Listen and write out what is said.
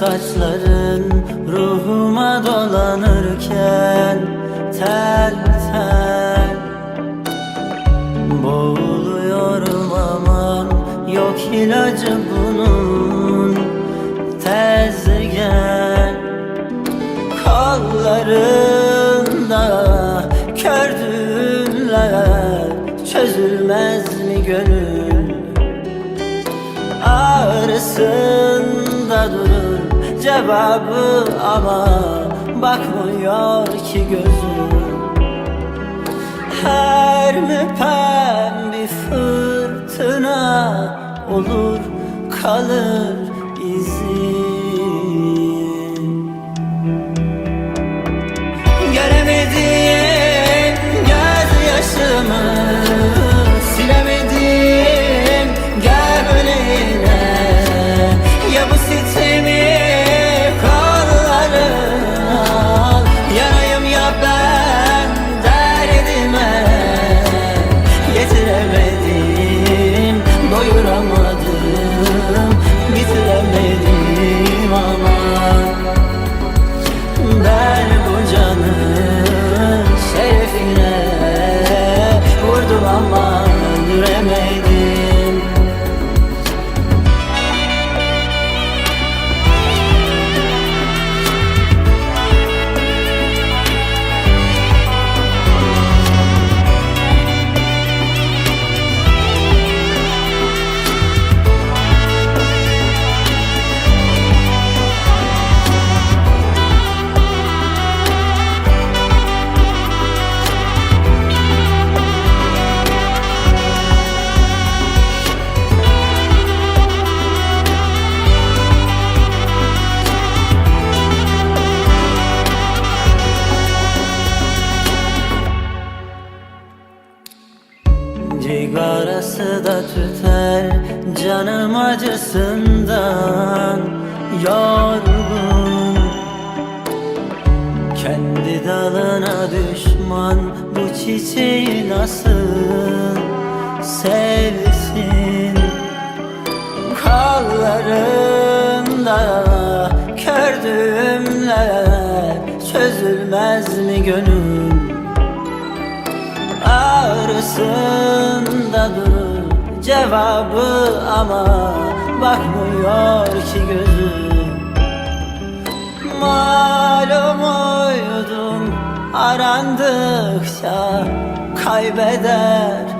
saçların ruhuma dolanırken Tel tel Boğuluyorum aman yok ilacı bunun. Tezgah Kollarında kör düğümler Çözülmez mi gönül? Ağrısın cevabı ama Bakmıyor ki gözüm. Her müpem bir fırtına olur kalır Cigarası da tüter canım acısından yorgun. Kendi dalına düşman bu çiçeği nasıl sevsin? Kollarında kördüğümler çözülmez mi gönül? Durur cevabı ama Bakmıyor ki gözüm Malum uydum arandıkça Kaybeder